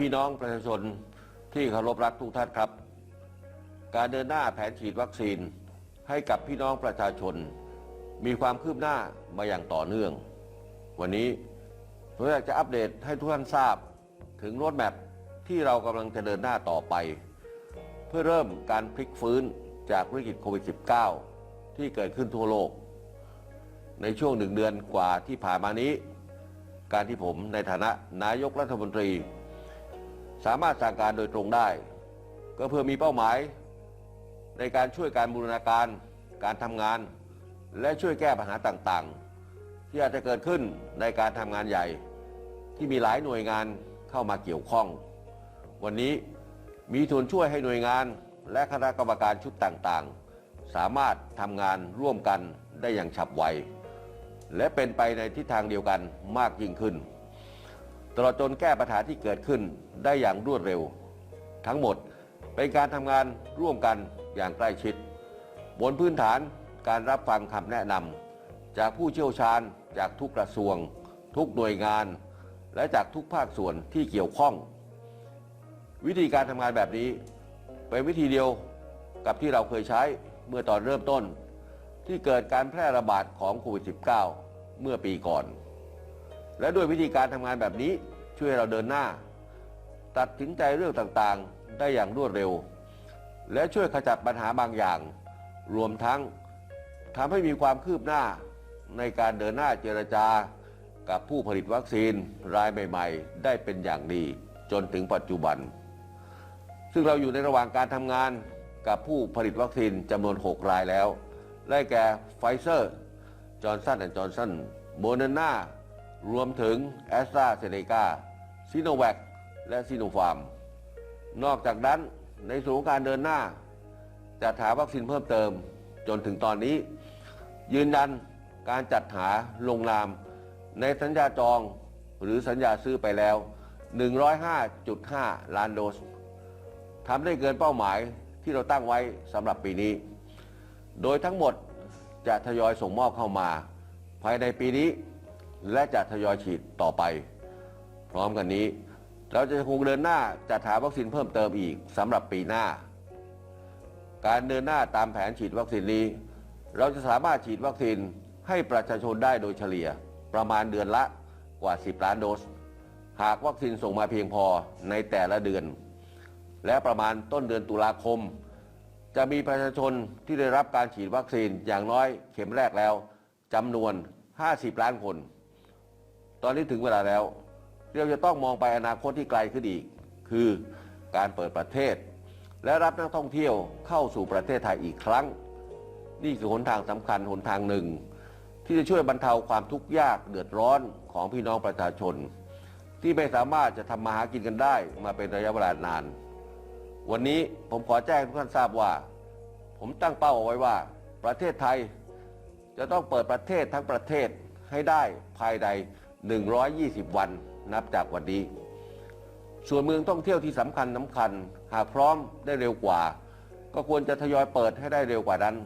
พี่น้องประชาชนที่เคารพรักทุกท่านครับ การเดินหน้าแผนฉีดวัคซีนให้กับพี่น้องประชาชน มีความคืบหน้ามาอย่างต่อเนื่อง วันนี้ผมอยากจะอัปเดตให้ทุกท่านทราบถึงรถแมพที่เรากำลังจะเดินหน้าต่อไป เพื่อเริ่มการพลิกฟื้นจากวิกฤตโควิด -19 ที่เกิดขึ้นทั่วโลก ในช่วงหนึ่งเดือนกว่าที่ผ่านมานี้ การที่ผมในฐานะนายกรัฐมนตรี สามารถสั่งการโดยตรงได้ ก็เพื่อมีเป้าหมาย ในการช่วยการบูรณาการ การทำงาน และช่วยแก้ปัญหาต่างๆ ที่อาจจะเกิดขึ้นในการทำงานใหญ่ ที่มีหลายหน่วยงานเข้ามาเกี่ยวข้อง วันนี้มีทุนช่วยให้หน่วยงาน และคณะกรรมการชุดต่างๆ สามารถทำงานร่วมกันได้อย่างฉับไวและเป็นไปในทิศทางเดียวกันมากยิ่งขึ้น ลอดจนแก้ปัญหาที่เกิดขึ้นได้อย่างรวดเร็ว ทั้งหมดเป็นการทำงานร่วมกันอย่างใกล้ชิด บนพื้นฐานการรับฟังคำแนะนำจากผู้เชี่ยวชาญจากทุกกระทรวง ทุกหน่วยงาน และจากทุกภาคส่วนที่เกี่ยวข้อง วิธีการทำงานแบบนี้ เป็นวิธีเดียวกับที่เราเคยใช้เมื่อตอนเริ่มต้น ที่เกิดการแพร่ระบาดของโควิด -19 เมื่อปีก่อน และด้วยวิธีการทำงานแบบนี้ ช่วยเราเดินหน้า ตัดสินใจเรื่องต่างๆ ได้อย่างรวดเร็ว และช่วยขจัดปัญหาบางอย่าง รวมทั้งทำให้มีความคืบหน้าในการเดินหน้าเจรจา กับผู้ผลิตวัคซีนรายใหม่ ๆ ได้เป็นอย่างดีจนถึงปัจจุบัน ซึ่งเราอยู่ในระหว่างการทำงานกับผู้ผลิตวัคซีนจำนวน 6 รายแล้ว ได้แก่ไฟเซอร์ จอร์นสันแอนด์จอร์นสันโมเดอร์นา รวมถึงแอสตราเซเนกา ซิโนแวคและซิโนฟาร์ม นอกจากนั้นในส่วนของการเดินหน้า จัดหาวัคซีนเพิ่มเติมจนถึงตอนนี้ ยืนยันการจัดหาลงนาม ในสัญญาจองหรือสัญญาซื้อไปแล้ว 105.5 ล้านโดสทำได้เกินเป้าหมายที่เราตั้งไว้สำหรับปีนี้ โดยทั้งหมดจะทยอยส่งมอบเข้ามา ภายในปีนี้ และจะทยอยฉีดต่อไป พร้อมกันนี้ เราจะคงเดินหน้าจัดหาวัคซีนเพิ่มเติมอีกสำหรับปีหน้า การเดินหน้าตามแผนฉีดวัคซีนนี้ เราจะสามารถฉีดวัคซีนให้ประชาชนได้โดยเฉลี่ยประมาณเดือนละกว่า 10 ล้านโดส หากวัคซีนส่งมาเพียงพอในแต่ละเดือน และประมาณต้นเดือนตุลาคม จะมีประชาชนที่ได้รับการฉีดวัคซีนอย่างน้อยเข็มแรกแล้วจำนวน 50 ล้านคน ตอนนี้ถึงเวลาแล้ว เราจะต้องมองไปอนาคตที่ไกลขึ้นอีก คือการเปิดประเทศ และรับนักท่องเที่ยวเข้าสู่ประเทศไทยอีกครั้ง นี่คือหนทางสำคัญหนทางหนึ่ง ที่จะช่วยบรรเทาความทุกข์ยากเดือดร้อนของพี่น้องประชาชน ที่ไม่สามารถจะทำมาหากินกันได้มาเป็นระยะเวลานาน วันนี้ผมขอแจ้งทุกท่านทราบว่า ผมตั้งเป้าเอาไว้ว่า ประเทศไทยจะต้องเปิดประเทศทั้งประเทศให้ได้ภายใน 120 วัน นับจากวันนี้ ส่วนเมืองท่องเที่ยวที่สำคัญสำคัญ หากพร้อมได้เร็วกว่า ก็ควรจะทยอยเปิดให้ได้เร็วกว่านั้น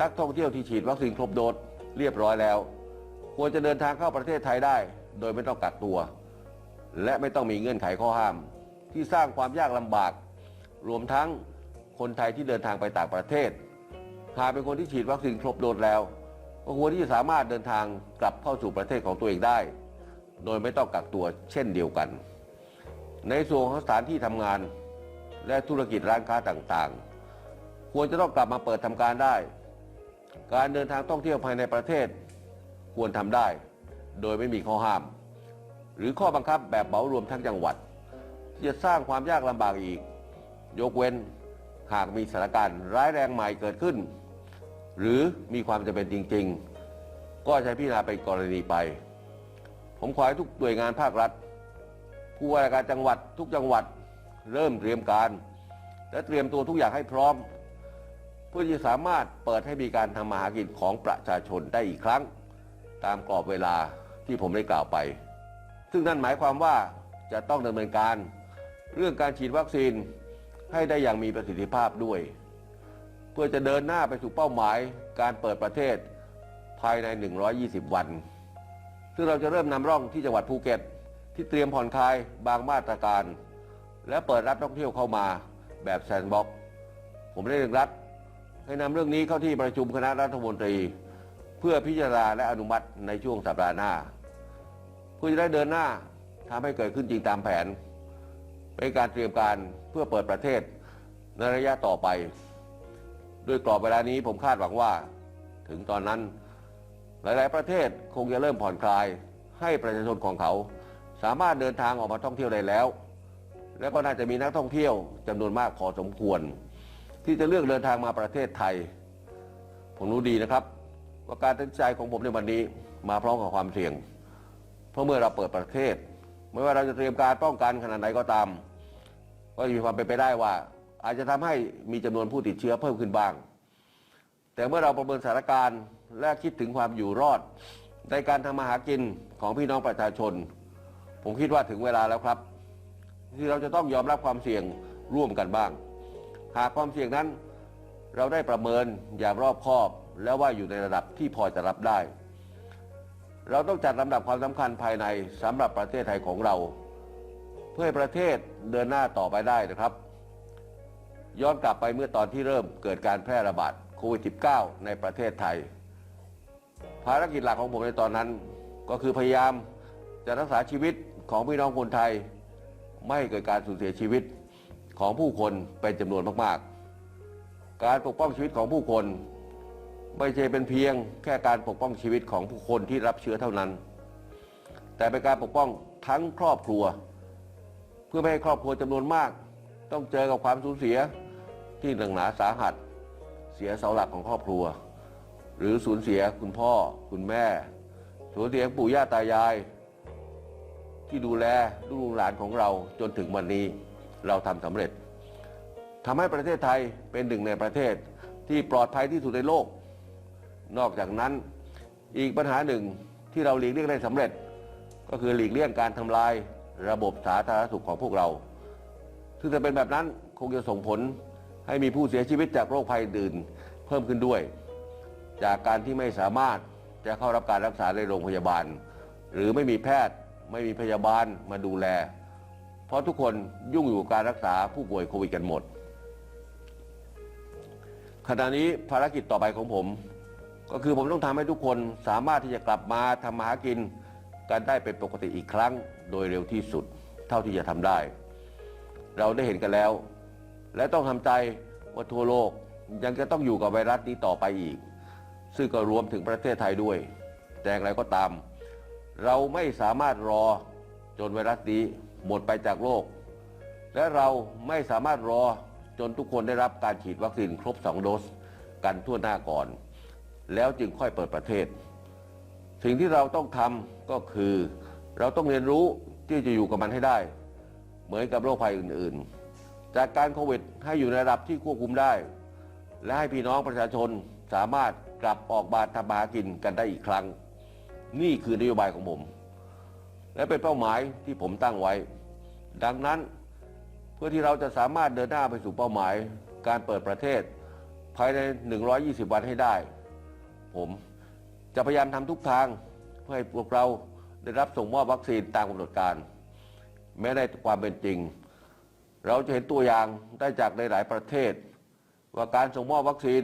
นักท่องเที่ยวที่ฉีดวัคซีนครบโดสเรียบร้อยแล้ว ควรจะเดินทางเข้าประเทศไทยได้ โดยไม่ต้องกักตัว และไม่ต้องมีเงื่อนไขข้อห้าม ที่สร้างความยากลำบาก รวมทั้งคนไทยที่เดินทางไปต่างประเทศหากเป็นคนที่ฉีดวัคซีนครบโดสแล้วก็ควรที่จะสามารถเดินทางกลับเข้าสู่ประเทศของตัวเองได้ โดยไม่ต้องกักตัวเช่นเดียวกัน ในส่วนของสถานที่ทำงานและธุรกิจร้านค้าต่างๆ ควรจะต้องกลับมาเปิดทำการได้ การเดินทางท่องเที่ยวภายในประเทศ ควรทำได้ โดยไม่มีข้อห้าม หรือข้อบังคับแบบเหมารวมทั้งจังหวัด ที่จะสร้างความยากลำบากอีก ยกเว้นหากมีสถานการณ์ร้ายแรงใหม่เกิดขึ้น หรือมีความจำเป็นจริง ๆ ก็ใช้พิจารณาเป็นกรณีไป ผมขอให้ทุกหน่วยงานภาครัฐ ผู้ว่าราชการจังหวัดทุกจังหวัดเริ่มเตรียมการ และเตรียมตัวทุกอย่างให้พร้อม เพื่อจะสามารถเปิดให้มีการทำมาหากินของประชาชนได้อีกครั้ง ตามกรอบเวลาที่ผมได้กล่าวไป ซึ่งนั่นหมายความว่าจะต้องดำเนินการเรื่องการฉีดวัคซีนให้ได้อย่างมีประสิทธิภาพด้วย เพื่อจะเดินหน้าไปสู่เป้าหมายการเปิดประเทศภายใน 120 วัน ซึ่งเราจะเริ่มนำร่องที่จังหวัดภูเก็ต ที่เตรียมผ่อนคลายบางมาตรการ และเปิดรับนักท่องเที่ยวเข้ามาแบบแซนด์บ็อกซ์ผมได้เร่งรัดให้นำเรื่องนี้เข้าที่ประชุมคณะรัฐมนตรี เพื่อพิจารณาและอนุมัติในช่วงสัปดาห์หน้า เพื่อจะได้เดินหน้าทำให้เกิดขึ้นจริงตามแผน เป็นการเตรียมการเพื่อเปิดประเทศในระยะต่อไป ด้วยกรอบเวลานี้ผมคาดหวังว่า ถึงตอนนั้น หลาย ๆ ประเทศคงจะเริ่มผ่อนคลาย ให้ประชาชนของเขา สามารถเดินทางออกมาท่องเที่ยวได้แล้ว และก็น่าจะมีนักท่องเที่ยวจำนวนมากพอสมควร ที่จะเลือกเดินทางมาประเทศไทย ผมรู้ดีนะครับ ว่าการตัดใจของผมในวันนี้มาพร้อมกับความเสี่ยง เพราะเมื่อเราเปิดประเทศ ไม่ว่าเราจะเตรียมการป้องกันขนาดไหนก็ตาม ก็มีความเป็นไปได้ว่า อาจจะทำให้มีจำนวนผู้ติดเชื้อเพิ่มขึ้นบ้าง แต่เมื่อเราประเมินสถานการณ์ และคิดถึงความอยู่รอด ในการทำมาหากินของพี่น้องประชาชน ผมคิดว่าถึงเวลาแล้วครับ ที่เราจะต้องยอมรับความเสี่ยงร่วมกันบ้าง หากความเสี่ยงนั้นเราได้ประเมินอย่างรอบคอบ แล้วว่าอยู่ในระดับที่พอจะรับได้ เราต้องจัดลำดับความสำคัญภายในสำหรับประเทศไทยของเรา เพื่อให้ประเทศเดินหน้าต่อไปได้นะครับ ย้อนกลับไปเมื่อตอนที่เริ่มเกิดการแพร่ระบาดโควิด -19 ในประเทศไทย ภารกิจหลักของผมในตอนนั้น ก็คือพยายามจะรักษาชีวิตของพี่น้องคนไทย ไม่ให้เกิดการสูญเสียชีวิตของผู้คนเป็นจำนวนมากๆ การปกป้องชีวิตของผู้คนไม่ใช่เป็นเพียงแค่การปกป้องชีวิตของผู้คนที่รับเชื้อเท่านั้น แต่เป็นการปกป้องทั้งครอบครัว เพื่อไม่ให้ครอบครัวจำนวนมาก ต้องเจอกับความสูญเสียที่หนักหนาสาหัส เสียเสาหลักของครอบครัว หรือสูญเสียคุณพ่อคุณแม่ สูญเสียปู่ย่าตายาย ที่ดูแลลูกหลานของเราจนถึงวันนี้เราทำสำเร็จทำให้ประเทศไทยเป็นหนึ่งในประเทศที่ปลอดภัยที่สุดในโลก นอกจากนั้นอีกปัญหาหนึ่งที่เราหลีกเลี่ยงได้สำเร็จ ก็คือหลีกเลี่ยงการทำลายระบบสาธารณสุขของพวกเราซึ่งถ้าเป็นแบบนั้นคงจะส่งผลให้มีผู้เสียชีวิตจากโรคภัยอื่นเพิ่มขึ้นด้วย จากการที่ไม่สามารถจะเข้ารับการรักษาในโรงพยาบาล หรือไม่มีแพทย์ ไม่มีพยาบาลมาดูแล เพราะทุกคนยุ่งอยู่กับการรักษาผู้ป่วยโควิดกันหมด ขณะนี้ภารกิจต่อไปของผม ก็คือผมต้องทำให้ทุกคนสามารถที่จะกลับมาทำมาหากินกันได้เป็นปกติอีกครั้ง โดยเร็วที่สุดเท่าที่จะทำได้ เราได้เห็นกันแล้ว และต้องทำใจว่าทั่วโลกยังจะต้องอยู่กับไวรัสนี้ต่อไปอีก ซึ่งก็รวมถึงประเทศไทยด้วย แต่อย่างไรก็ตาม เราไม่สามารถรอจนไวรัสนี้หมดไปจากโลก และเราไม่สามารถรอจนทุกคนได้รับการฉีดวัคซีนครบ 2 โดสกันทั่วหน้าก่อน แล้วจึงค่อยเปิดประเทศ สิ่งที่เราต้องทำก็คือ เราต้องเรียนรู้ที่จะอยู่กับมันให้ได้ เหมือนกับโรคภัยอื่น ๆ จากการโควิดให้อยู่ในระดับที่ควบคุมได้ และให้พี่น้องประชาชนสามารถ กลับออกมาทำมาหากินกันได้อีกครั้ง นี่คือนโยบายของผม และเป็นเป้าหมายที่ผมตั้งไว้ ดังนั้นเพื่อที่เราจะสามารถเดินหน้าไปสู่เป้าหมาย การเปิดประเทศ ภายใน 120 วันให้ได้ ผมจะพยายามทำทุกทางเพื่อให้พวกเราได้รับส่งมอบวัคซีนตามกำหนดการ แม้ในความเป็นจริง เราจะเห็นตัวอย่างได้จากในหลายประเทศ ว่าการส่งมอบวัคซีน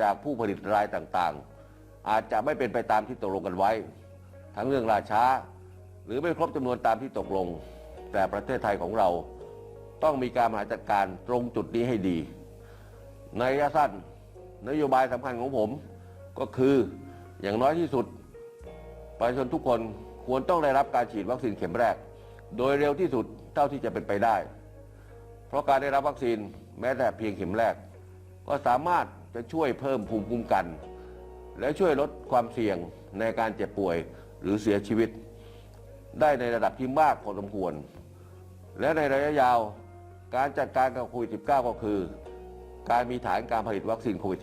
จากผู้ผลิตรายต่างๆ อาจจะไม่เป็นไปตามที่ตกลงกันไว้ ทั้งเรื่องราช้า หรือไม่ครบจำนวนตามที่ตกลง แต่ประเทศไทยของเราต้องมีการบริหารจัดการตรงจุดนี้ให้ดี ในระยะสั้นนโยบายสำคัญของผมก็คืออย่างน้อยที่สุด ประชาชนทุกคนควรต้องได้รับการฉีดวัคซีนเข็มแรก โดยเร็วที่สุดเท่าที่จะเป็นไปได้ เพราะการได้รับวัคซีนแม้แต่เพียงเข็มแรก ก็สามารถ จะช่วยเพิ่มภูมิคุ้มกัน และช่วยลดความเสี่ยงในการเจ็บป่วยหรือเสียชีวิต ได้ในระดับที่มากพอสมควร และในระยะยาวการจัดการกับโควิด -19 ก็คือ การมีฐานการผลิตวัคซีนโควิด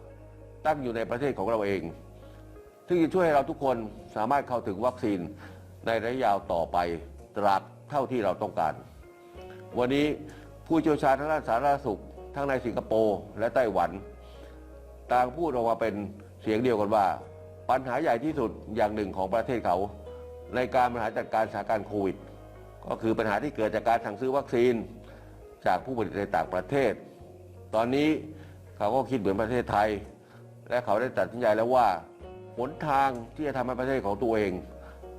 -19 ตั้งอยู่ในประเทศของเราเอง ซึ่งจะช่วยให้เราทุกคนสามารถเข้าถึงวัคซีนในระยะยาวต่อไปตราบเท่าที่เราต้องการ วันนี้ผู้เชี่ยวชาญทางด้านสาธารณสุข ทั้งในสิงคโปร์และไต้หวัน ต่างพูดออกมาเป็นเสียงเดียวกันว่า ปัญหาใหญ่ที่สุดอย่างหนึ่งของประเทศเขา ในการบริหารจัดการสถานการณ์โควิด ก็คือปัญหาที่เกิดจากการสั่งซื้อวัคซีน จากผู้ผลิตในต่างประเทศ ตอนนี้เขาก็คิดเหมือนประเทศไทย และเขาได้ตัดสินใจแล้วว่าหนทางที่จะทำให้ประเทศของตัวเอง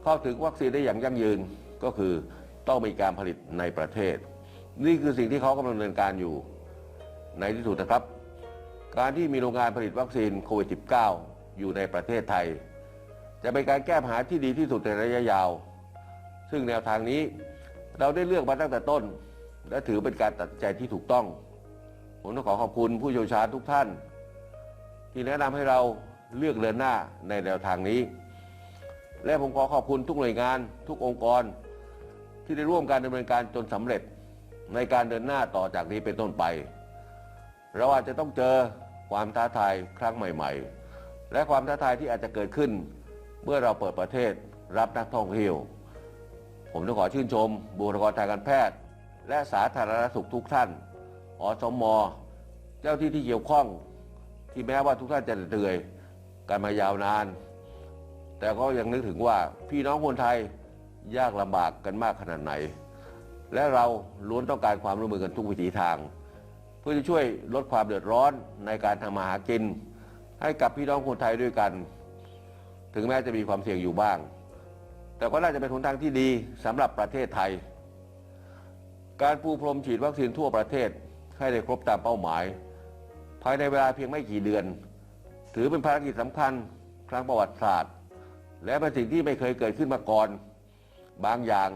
เข้าถึงวัคซีนได้อย่างยั่งยืนก็คือต้องมีการผลิตในประเทศ นี่คือสิ่งที่เขากำลังดำเนินการอยู่ในที่สุดนะครับ การที่มีโรงงานผลิตวัคซีนโควิด -19 อยู่ในประเทศไทย จะเป็นการแก้ปัญหาที่ดีที่สุดในระยะยาว ซึ่งแนวทางนี้เราได้เลือกมาตั้งแต่ต้น และถือเป็นการตัดใจที่ถูกต้อง ผมต้องขอขอบคุณผู้เชี่ยวชาญทุกท่าน ที่แนะนำให้เราเลือกเดินหน้าในแนวทางนี้ และผมขอขอบคุณทุกหน่วยงาน ทุกองค์กร ที่ได้ร่วมการดำเนินการจนสำเร็จในการเดินหน้าต่อจากนี้เป็นต้นไป เราอาจจะต้องเจอ ความท้าทายครั้งใหม่ ๆ และความท้าทายที่อาจจะเกิดขึ้น เมื่อเราเปิดประเทศรับนักท่องเที่ยว ผมต้องขอชื่นชม บุคลากรทางการแพทย์ และสาธารณสุขทุกท่านอสมเจ้าที่ที่เกี่ยวข้องที่แม้ว่าทุกท่านจะเหนื่อยกันมายาวนาน แต่ก็ยังนึกถึงว่าพี่น้องคนไทยยากลำบากกันมากขนาดไหน และเราล้วนต้องการความร่วมมือกันทุกวิถีทาง เพื่อจะช่วยลดความเดือดร้อนในการทำมาหากิน ให้กับพี่น้องคนไทยด้วยกัน ถึงแม้จะมีความเสี่ยงอยู่บ้าง แต่ก็น่าจะเป็นหนทางที่ดีสำหรับประเทศไทย การปูพรมฉีดวัคซีนทั่วประเทศให้ได้ครบตามเป้าหมาย ภายในเวลาเพียงไม่กี่เดือน ถือเป็นภารกิจสำคัญครั้งประวัติศาสตร์ และเป็นสิ่งที่ไม่เคยเกิดขึ้นมาก่อน บางอย่าง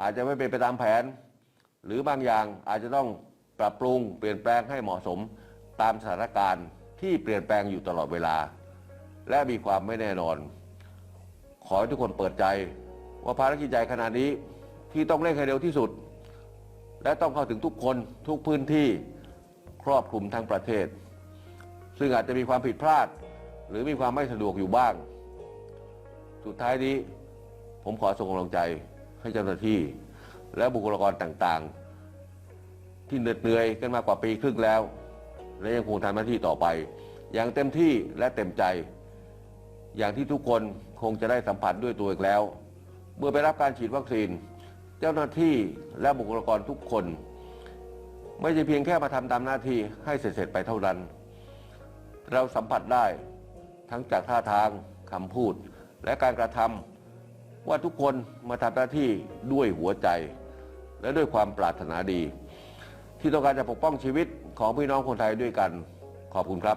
อาจจะไม่เป็นไปตามแผน หรือบางอย่างอาจจะต้อง ปรับปรุงเปลี่ยนแปลงให้เหมาะสมตามสถานการณ์ที่เปลี่ยนแปลงอยู่ตลอดเวลา และมีความไม่แน่นอน ขอให้ทุกคนเปิดใจว่าภารกิจใหญ่ขนาดนี้ที่ต้องเร่งให้เร็วที่สุด และต้องเข้าถึงทุกคนทุกพื้นที่ครอบคลุมทั้งประเทศ ซึ่งอาจจะมีความผิดพลาด หรือมีความไม่สะดวกอยู่บ้าง สุดท้ายนี้ผมขอส่งกำลังใจให้เจ้าหน้าที่ และบุคลากรต่างๆ ที่เหน็ดเหนื่อยกันมากกว่าปีครึ่งแล้ว และยังคงทำหน้าที่ต่อไป อย่างเต็มที่และเต็มใจ อย่างที่ทุกคนคงจะได้สัมผัสด้วยตัวเองแล้ว เมื่อไปรับการฉีดวัคซีน เจ้าหน้าที่และบุคลากรทุกคน ไม่ใช่เพียงแค่มาทำตามหน้าที่ให้เสร็จๆไปเท่านั้น เราสัมผัสได้ทั้งจากท่าทางคำพูด และการกระทำว่าทุกคนมาทำหน้าที่ด้วยหัวใจ และด้วยความปรารถนาดี ที่ต้องการจะปกป้องชีวิตของพี่น้องคนไทยด้วยกันขอบคุณครับ